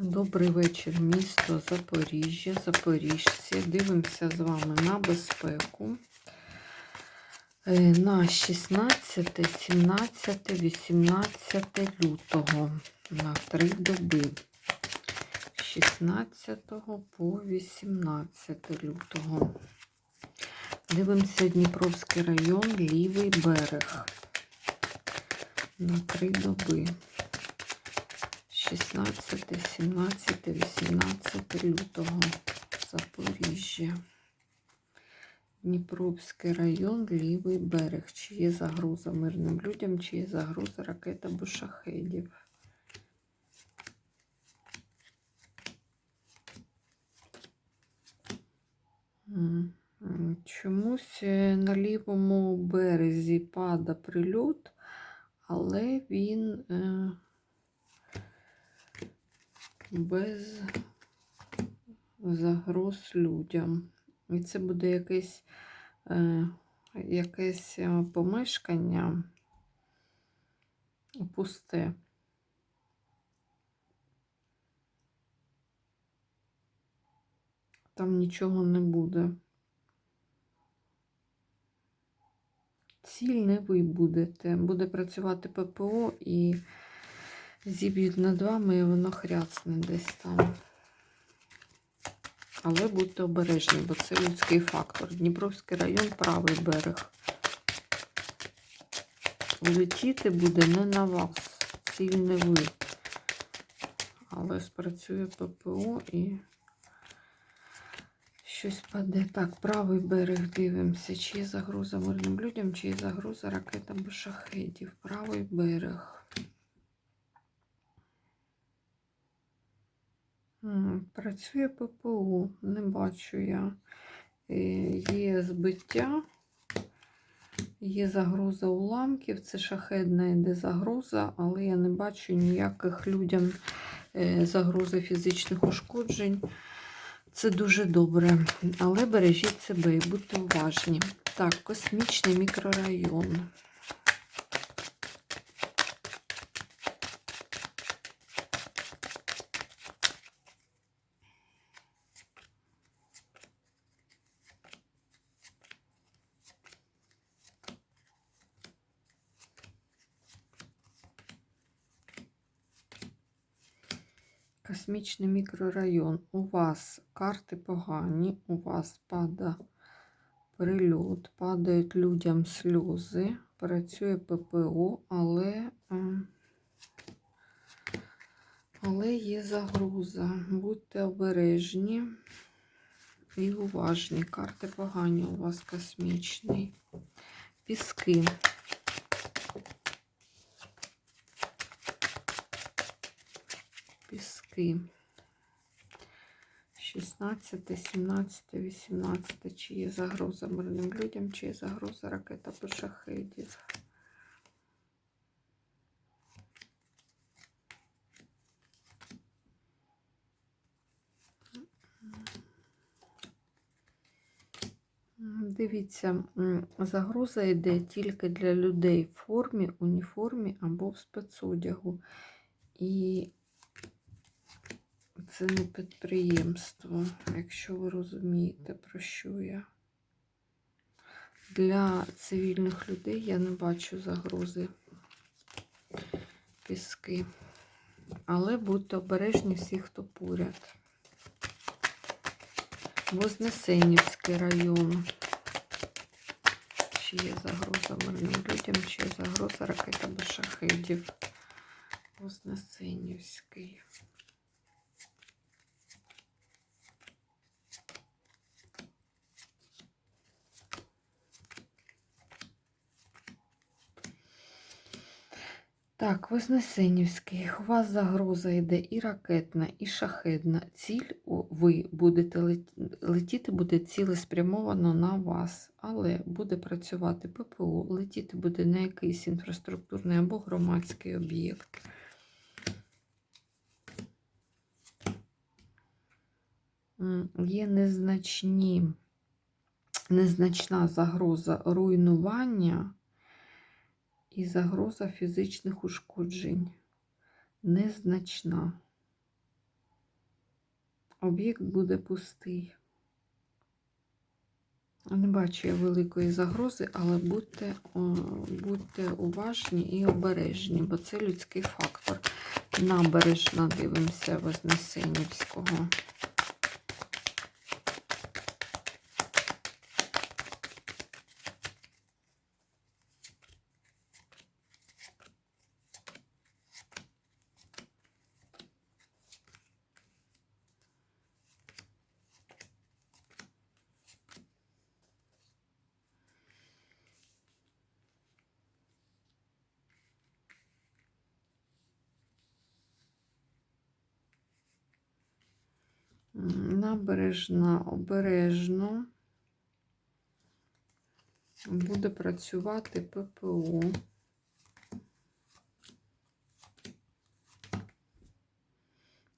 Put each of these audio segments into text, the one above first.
Добрий вечір, місто Запоріжжя, Запоріжці. Дивимося з вами на безпеку. Е, На 16, 17, 18 лютого на три доби. 16 по 18 лютого. Дивимося Дніпровський район, лівий берег. На три доби. 16, 17, 18 лютого Запоріжжя. Дніпровський район, лівий берег. Чи є загроза мирним людям, чи є загроза ракет або шахедів. Чомусь е, на лівому березі пада прильот, але він. Без загроз людям. І це буде якесь, е, якесь е, помешкання пусте. Там нічого не буде. Ціль не ви будете. Буде працювати ППО і зіб'ють над вами, і воно хряцне десь там. Але будьте обережні, бо це людський фактор. Дніпровський район, правий берег. Летіти буде не на вас, ціль не ви. Але спрацює ППО і щось паде. Так, правий берег дивимося. Чи є загроза мирним людям, чи є загроза ракетам або шахедів. Правий берег. Працює ППО, не бачу я. Е, Є збиття, є загроза уламків, це шахедна йде загроза, але я не бачу ніяких людям е, загрози фізичних ушкоджень. Це дуже добре. Але бережіть себе і будьте уважні. Так, космічний мікрорайон. Космічний мікрорайон. У вас карти погані, у вас пада прильот, падають людям сльози, працює ППО, але, але є загроза. Будьте обережні і уважні. Карти погані у вас космічний. Піски. Піски. 16, 17, 18. Чи є загроза мирним людям, чи є загроза ракета по шахедів. Дивіться, загроза йде тільки для людей в формі, уніформі або в спецодягу. І це не підприємство, якщо ви розумієте, про що я. Для цивільних людей я не бачу загрози піски. Але будьте обережні всі, хто поряд. Вознесенівський район. Чи є загроза мирним людям, чи є загроза ракет або шахедів. Вознесенівський. Так, Вознесенівський, у вас загроза йде і ракетна, і шахедна. Ціль ви будете летіти буде цілеспрямовано на вас, але буде працювати ППО, летіти буде на якийсь інфраструктурний або громадський об'єкт. Є незначні, незначна загроза руйнування і загроза фізичних ушкоджень незначна. об'єкт буде пустий. Не бачу я великої загрози, але будьте, будьте уважні і обережні, бо це людський фактор. Набережна дивимося Вознесенівського. Набережна обережно буде працювати ППО.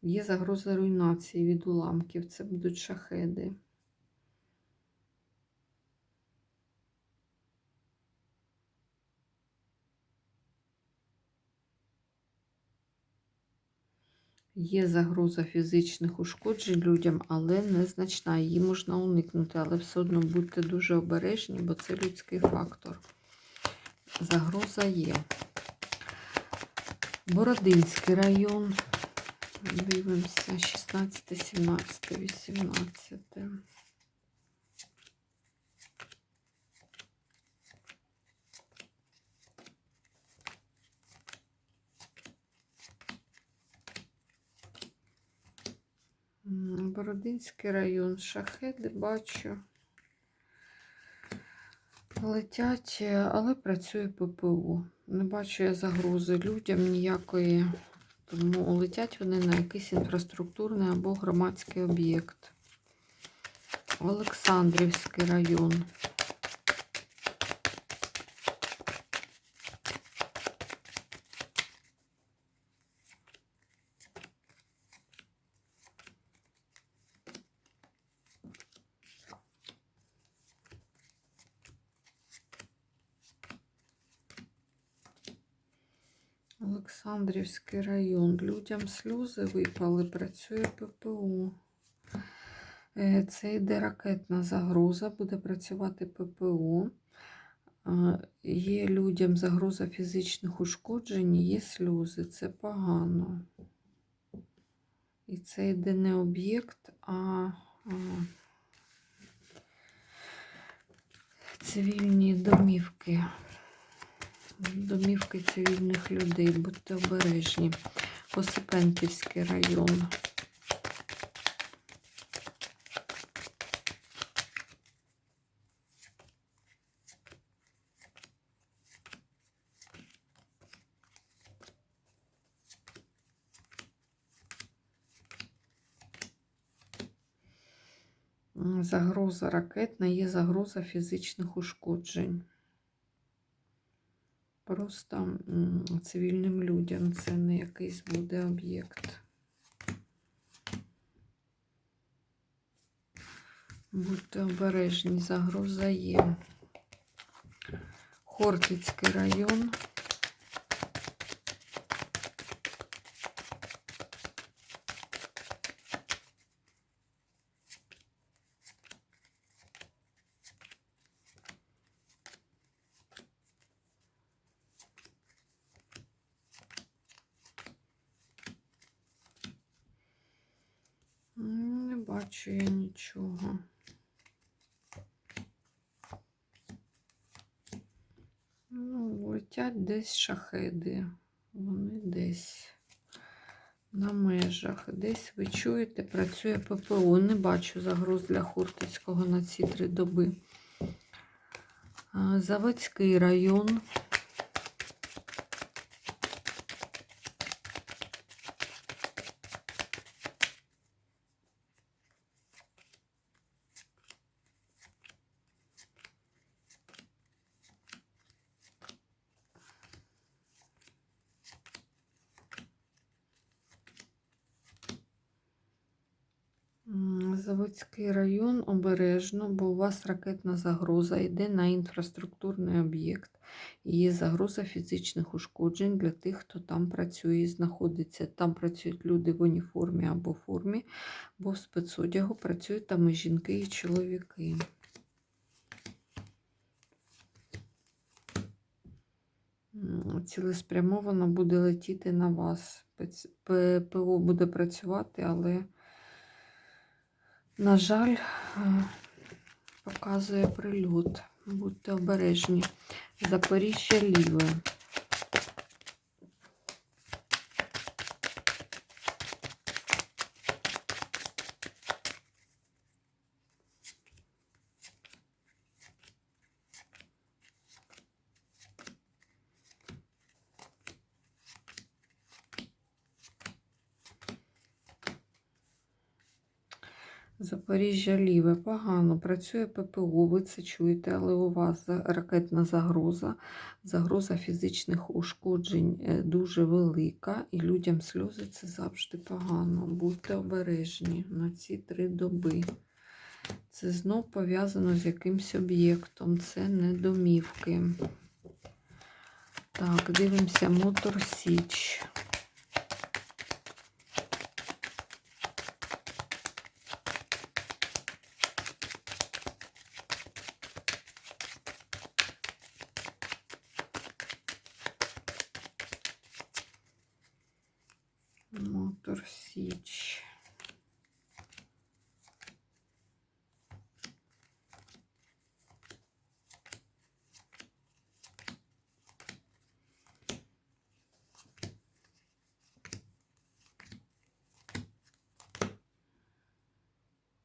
Є загроза руйнації від уламків. Це будуть шахеди. Є загроза фізичних ушкоджень людям, але незначна. Її можна уникнути, але все одно будьте дуже обережні, бо це людський фактор. Загроза є. Бородинський район. Дивимося, 16, 17, 18. Бородинський район, шахеди бачу. Летять, але працює ППО. Не бачу я загрози людям ніякої, тому летять вони на якийсь інфраструктурний або громадський об'єкт. Олександрівський район. Олександрівський район. Людям сльози випали, працює ППО. Е, Це йде ракетна загроза, буде працювати ППО. Є людям загроза фізичних ушкоджень, є сльози. Це погано. І це йде не об'єкт, а цивільні домівки. Домівки цивільних людей, будьте обережні. Осипенківський район. Загроза ракетна, є загроза фізичних ушкоджень. Просто цивільним людям це не якийсь буде об'єкт. Будьте обережні, загроза є. Хортицький район. М, Не бачу я нічого. Ну, летять десь шахеди. Вони десь на межах. Десь ви чуєте, працює ППО. Не бачу загроз для Хортицького на ці три доби. Заводський район. М, район обережно, бо у вас ракетна загроза йде на інфраструктурний об'єкт. Є загроза фізичних ушкоджень для тих, хто там працює і знаходиться. Там працюють люди в уніформі або формі, бо в спецодягу працюють там і жінки, і чоловіки. Цілеспрямовано буде летіти на вас. ППО буде працювати, але, на жаль, е, показує прильот. Будьте обережні. Запоріжжя ліве. Запоріжжя ліве погано працює ППО, ви це чуєте, але у вас ракетна загроза, загроза фізичних ушкоджень е, дуже велика, і людям сльози це завжди погано. Будьте обережні на ці три доби. Це знов пов'язано з якимсь об'єктом, це не домівки. Так, дивимося Мотор Січ. Мотор Січ.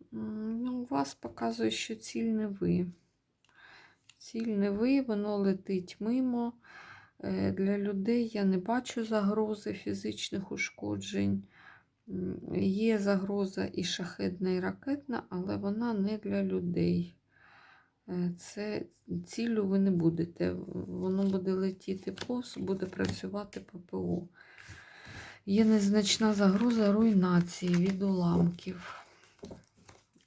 М, Ну, у вас показує, що ціль не ви. Ціль не ви, воно летить мимо. Е, Для людей я не бачу загрози фізичних ушкоджень. Є загроза і шахедна, і ракетна, але вона не для людей. Е, Це ціллю ви не будете. Воно буде летіти повз, буде працювати ППО. Є незначна загроза руйнації від уламків.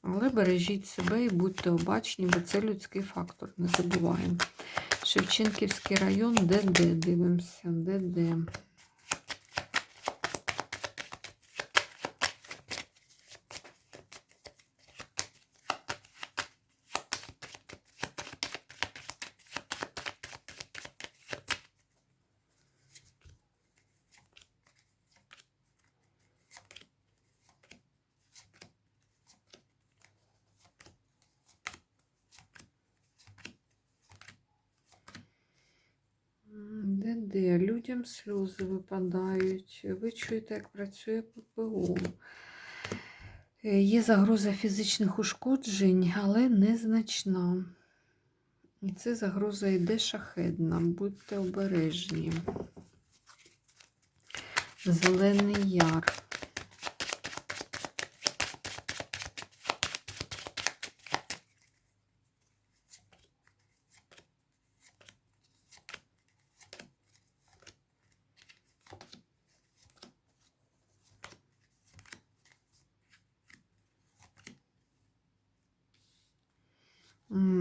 Але бережіть себе і будьте обачні, бо це людський фактор, не забуваємо. Шевченківський район, ДД, дивимося, ДД. М, Людям сльози випадають. Ви чуєте, як працює ППО. Е, Є загроза фізичних ушкоджень, але незначна. І це загроза йде шахедна. Будьте обережні. Зелений яр.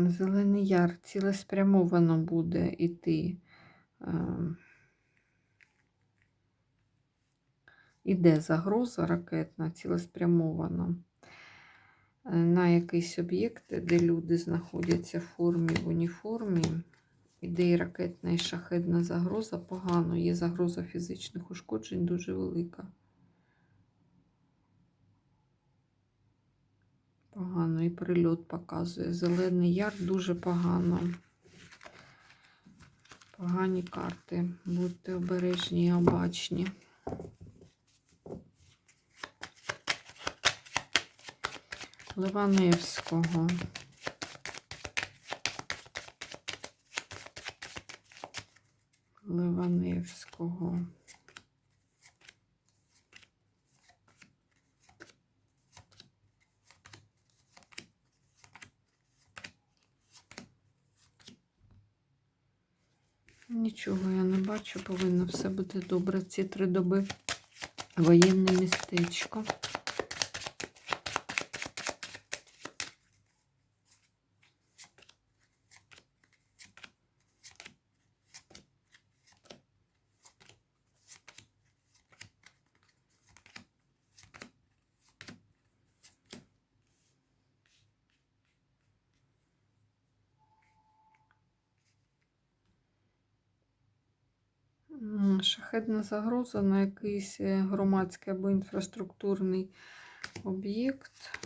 Зелений яр цілеспрямовано буде йти. е, Іде загроза ракетна, цілеспрямована е, на якийсь об'єкт, де люди знаходяться в формі, в уніформі. Іде і ракетна, і шахедна загроза погано. Є загроза фізичних ушкоджень дуже велика. Погано і прильот показує. Зелений яр дуже погано. Погані карти. Будьте обережні і обачні. Ливаневського. Ливаневського. Нічого я не бачу, повинно все бути добре. Ці три доби воєнне містечко. М, Шахедна загроза на якийсь е, громадський або інфраструктурний об'єкт.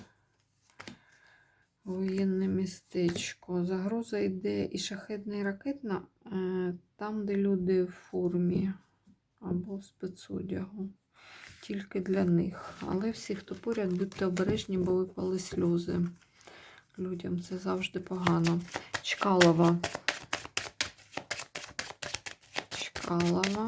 Воєнне містечко. Загроза йде і шахедна, і ракетна е, там, де люди в формі або в спецодягу. Тільки для них. Але всі, хто поряд, будьте обережні, бо випали сльози. Людям це завжди погано. Чкалова. Чкалова.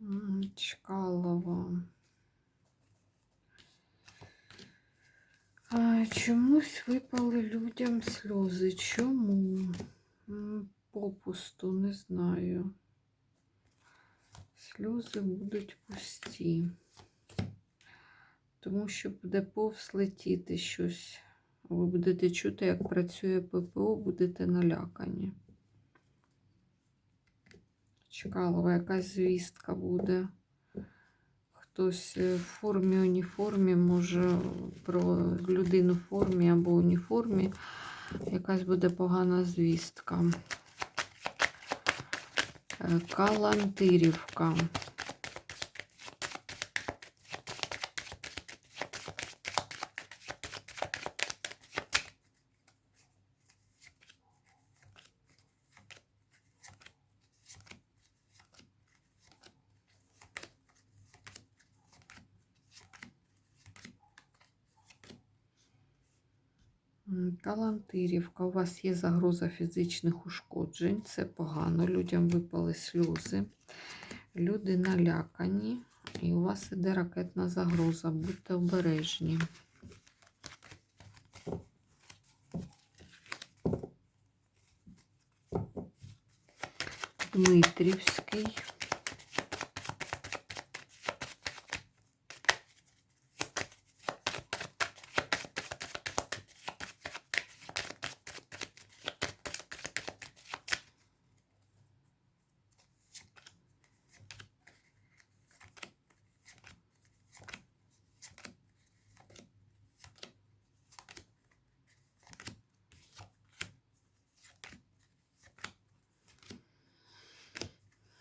М, Чкалова. А, Чомусь випали людям сльози. Чому? М, Попусту, не знаю. Сльози будуть пусті. Тому що буде повз летіти щось. Ви будете чути, як працює ППО, будете налякані. Чкалова, якась звістка буде. Хтось е, в формі, уніформі, може про людину в формі або уніформі. Якась буде погана звістка. Е, Калантирівка. Калантирівка. У вас є загроза фізичних ушкоджень. Це погано. Людям випали сльози. Люди налякані. І у вас іде ракетна загроза. Будьте обережні. Дмитрівський.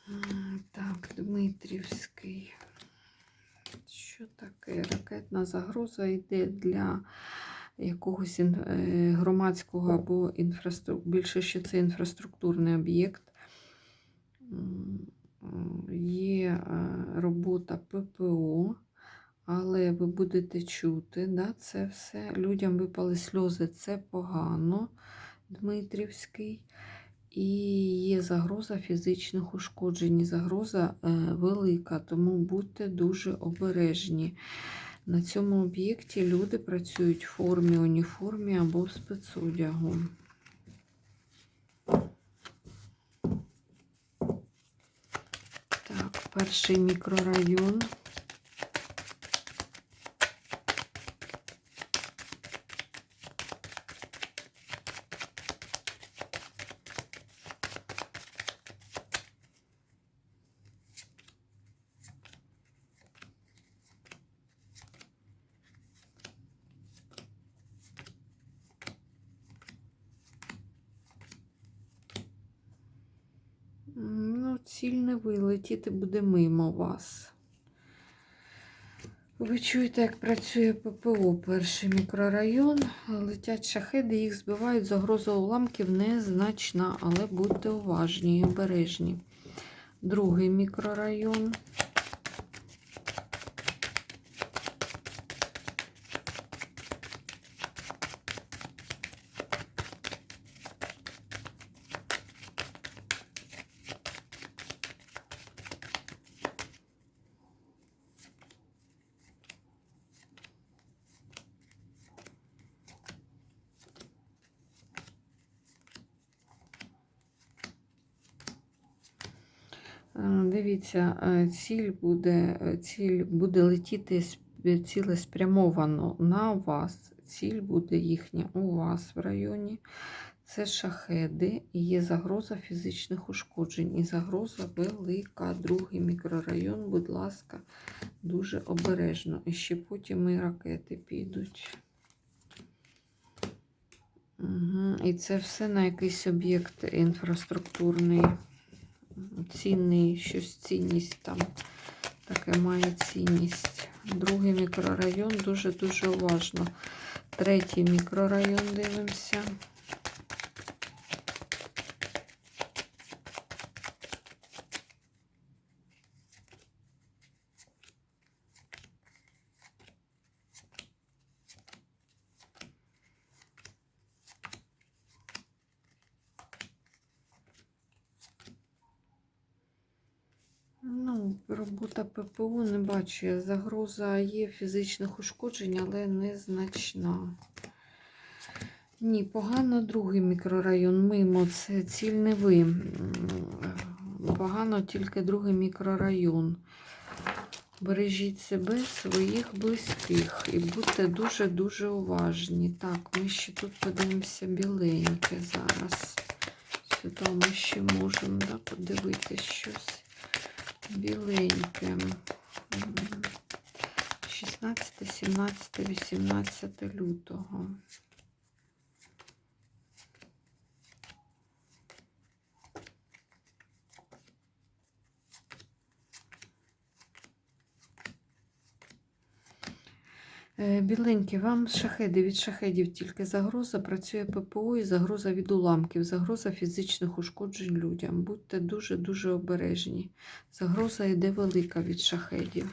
М, Так, Дмитрівський. Що таке? Ракетна загроза йде для якогось е, громадського або інфраструктури. Більше що це інфраструктурний об'єкт. Є е, робота ППО, але ви будете чути, да, це все. Людям випали сльози, це погано. Дмитрівський. І є загроза фізичних ушкоджень. Загроза е, велика, тому будьте дуже обережні. На цьому об'єкті люди працюють в формі, уніформі або в спецодягу. Так, перший мікрорайон. М, Ну, ціль не вилетіти буде мимо вас. Ви чуєте, як працює ППО, перший мікрорайон. Летять шахеди, їх збивають. Загроза уламків незначна, але будьте уважні і обережні. Другий мікрорайон. Дивіться, е, ціль буде, е, ціль буде летіти сп- цілеспрямовано на вас. Ціль буде їхня у вас в районі. Це шахеди і є загроза фізичних ушкоджень. І загроза велика. Другий мікрорайон, будь ласка, дуже обережно. І ще потім і ракети підуть. Угу. І це все на якийсь об'єкт інфраструктурний, цінний, щось цінність там таке має цінність. Другий мікрорайон дуже-дуже уважно. Третій мікрорайон дивимося. Ну, робота ППО не бачу. я. Загроза є фізичних ушкоджень, але незначна. Ні, погано другий мікрорайон. Мимо, це ціль не ви. Погано тільки другий мікрорайон. Бережіть себе, своїх близьких і будьте дуже-дуже уважні. Так, ми ще тут подивимося біленьке зараз. Сюди ми ще можемо да, подивитися щось біленьке. М, 16, 17, 18 лютого. Біленькі, вам шахеди від шахедів тільки загроза, працює ППО і загроза від уламків, загроза фізичних ушкоджень людям. Будьте дуже-дуже обережні. Загроза йде велика від шахедів.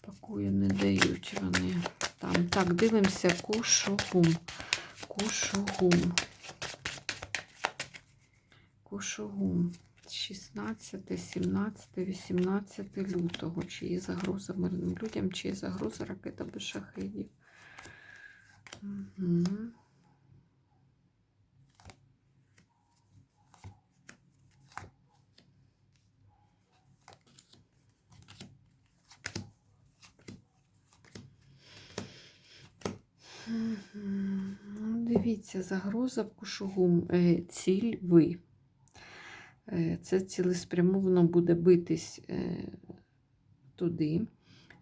Пакую не дають вони. Там. Так, дивимося кушугум. Кушугум. Кушугум. 16, 17, 18 лютого. Чи є загроза мирним людям, чи є загроза ракета без шахедів. Угу. Ну, Дивіться, загроза в кушугум. Е, Ціль ви. Е, Це цілеспрямовано буде битись е, туди.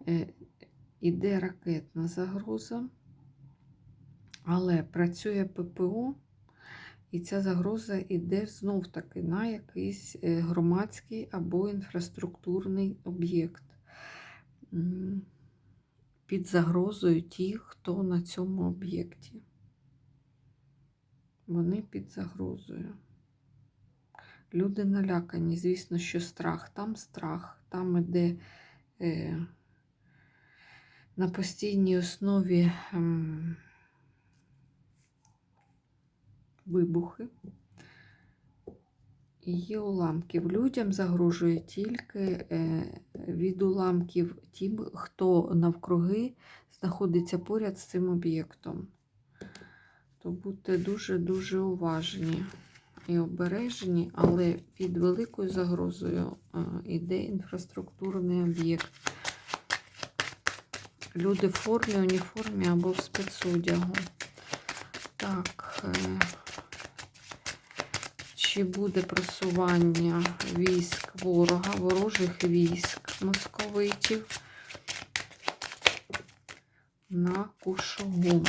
Е, Іде ракетна загроза, але працює ППО, і ця загроза йде знов-таки на якийсь громадський або інфраструктурний об'єкт. Під загрозою ті, хто на цьому об'єкті. Вони під загрозою. Люди налякані, звісно, що страх. Там страх, там іде е, на постійній основі ем, вибухи. І є уламків. Людям загрожує тільки е, від уламків тим, хто навкруги знаходиться поряд з цим об'єктом. То будьте дуже-дуже уважні і обережні, але під великою загрозою йде інфраструктурний об'єкт. Люди в формі, уніформі або в спецодягу. Так, е, чи буде просування військ ворога, ворожих військ московитів на Кушугум?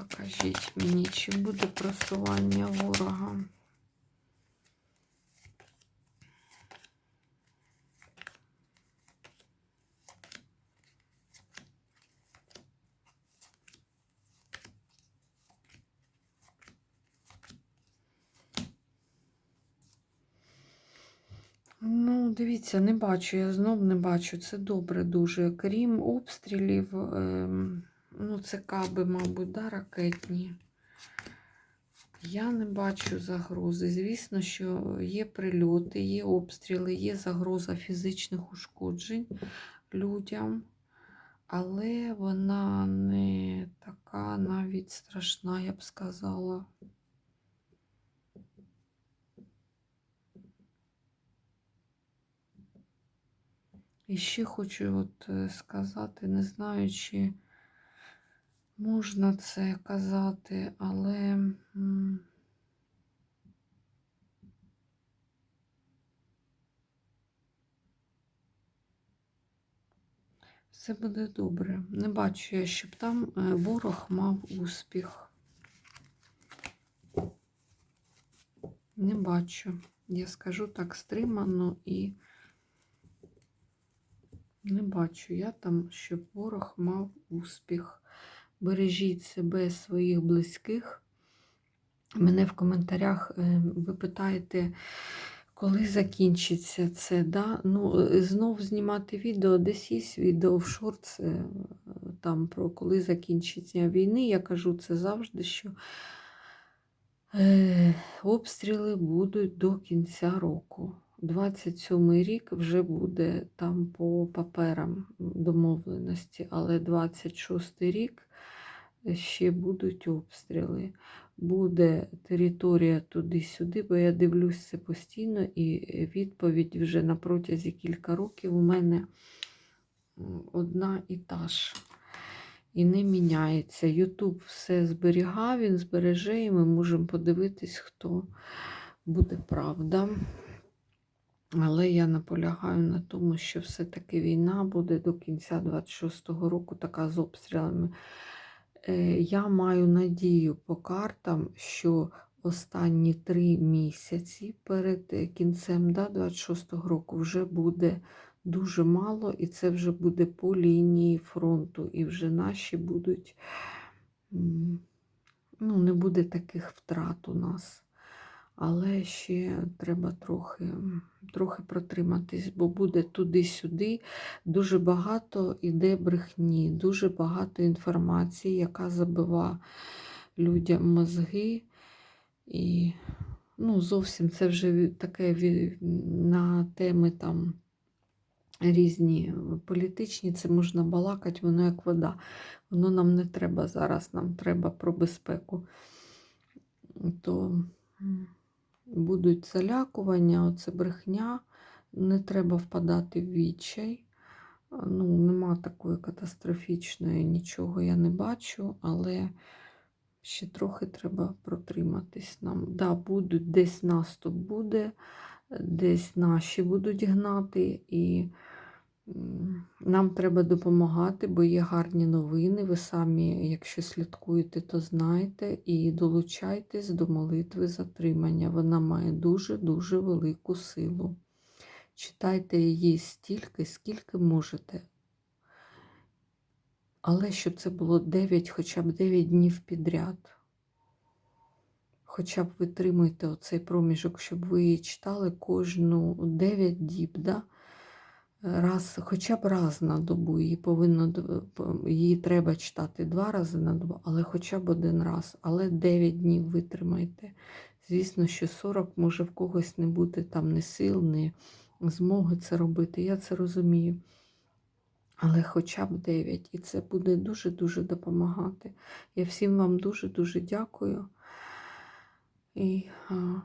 Покажіть мені, чи буде просування ворога. Ну, дивіться, не бачу, я знов не бачу. Це добре дуже. Крім обстрілів, ем, ну, це каби, мабуть, да, ракетні. Я не бачу загрози. Звісно, що є прильоти, є обстріли, є загроза фізичних ушкоджень людям, але вона не така навіть страшна, я б сказала. І ще хочу от е, сказати, не знаю, чи Можна це казати, але все буде добре. Не бачу я, щоб там е, ворог мав успіх. Не бачу. Я скажу так стримано і не бачу я там, щоб ворог мав успіх. Бережіть себе, своїх близьких. Мене в коментарях е, ви питаєте, коли закінчиться це. Да? Ну, е, знов знімати відео, десь є відео в шортс, е, там про коли закінчиться війни. Я кажу це завжди, що е, обстріли будуть до кінця року. 27 рік вже буде там по паперам домовленості, але 26 рік ще будуть обстріли. Буде територія туди-сюди, бо я дивлюсь це постійно, і відповідь вже на протязі кілька років у мене одна і та ж. І не міняється. Ютуб все зберігав, він збереже, і ми можемо подивитись, хто буде правда. Але я наполягаю на тому, що все-таки війна буде до кінця 26-го року, така з обстрілами. Е, Я маю надію по картам, що останні три місяці перед е, кінцем да, 26-го року вже буде дуже мало, і це вже буде по лінії фронту, і вже наші будуть, ну, не буде таких втрат у нас. Але ще треба трохи, трохи протриматись, бо буде туди-сюди. Дуже багато іде брехні, дуже багато інформації, яка забива людям мозги. І ну, зовсім це вже таке на теми там різні політичні, це можна балакати, воно як вода. Воно нам не треба зараз, нам треба про безпеку. То будуть залякування, оце брехня, не треба впадати в відчай. Ну, нема такої катастрофічної, нічого я не бачу, але ще трохи треба протриматись нам. Да, будуть, десь наступ буде, десь наші будуть гнати, і нам треба допомагати, бо є гарні новини. Ви самі, якщо слідкуєте, то знаєте, і долучайтесь до молитви затримання. Вона має дуже-дуже велику силу. Читайте її стільки, скільки можете. Але щоб це було 9, хоча б 9 днів підряд. Хоча б витримуйте оцей проміжок, щоб ви її читали кожну 9 діб, да? Раз, хоча б раз на добу. Її повинно її треба читати два рази на добу, але хоча б один раз. Але 9 днів витримайте. Звісно, що 40 може в когось не бути там ні сил, ні змоги це робити. Я це розумію. Але хоча б 9. І це буде дуже-дуже допомагати. Я всім вам дуже-дуже дякую. І а,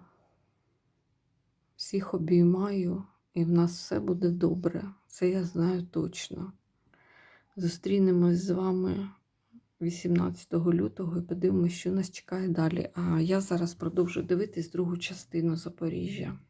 всіх обіймаю, і в нас все буде добре. Це я знаю точно. Зустрінемось з вами 18 лютого і подивимося, що нас чекає далі. А я зараз продовжу дивитись другу частину Запоріжжя.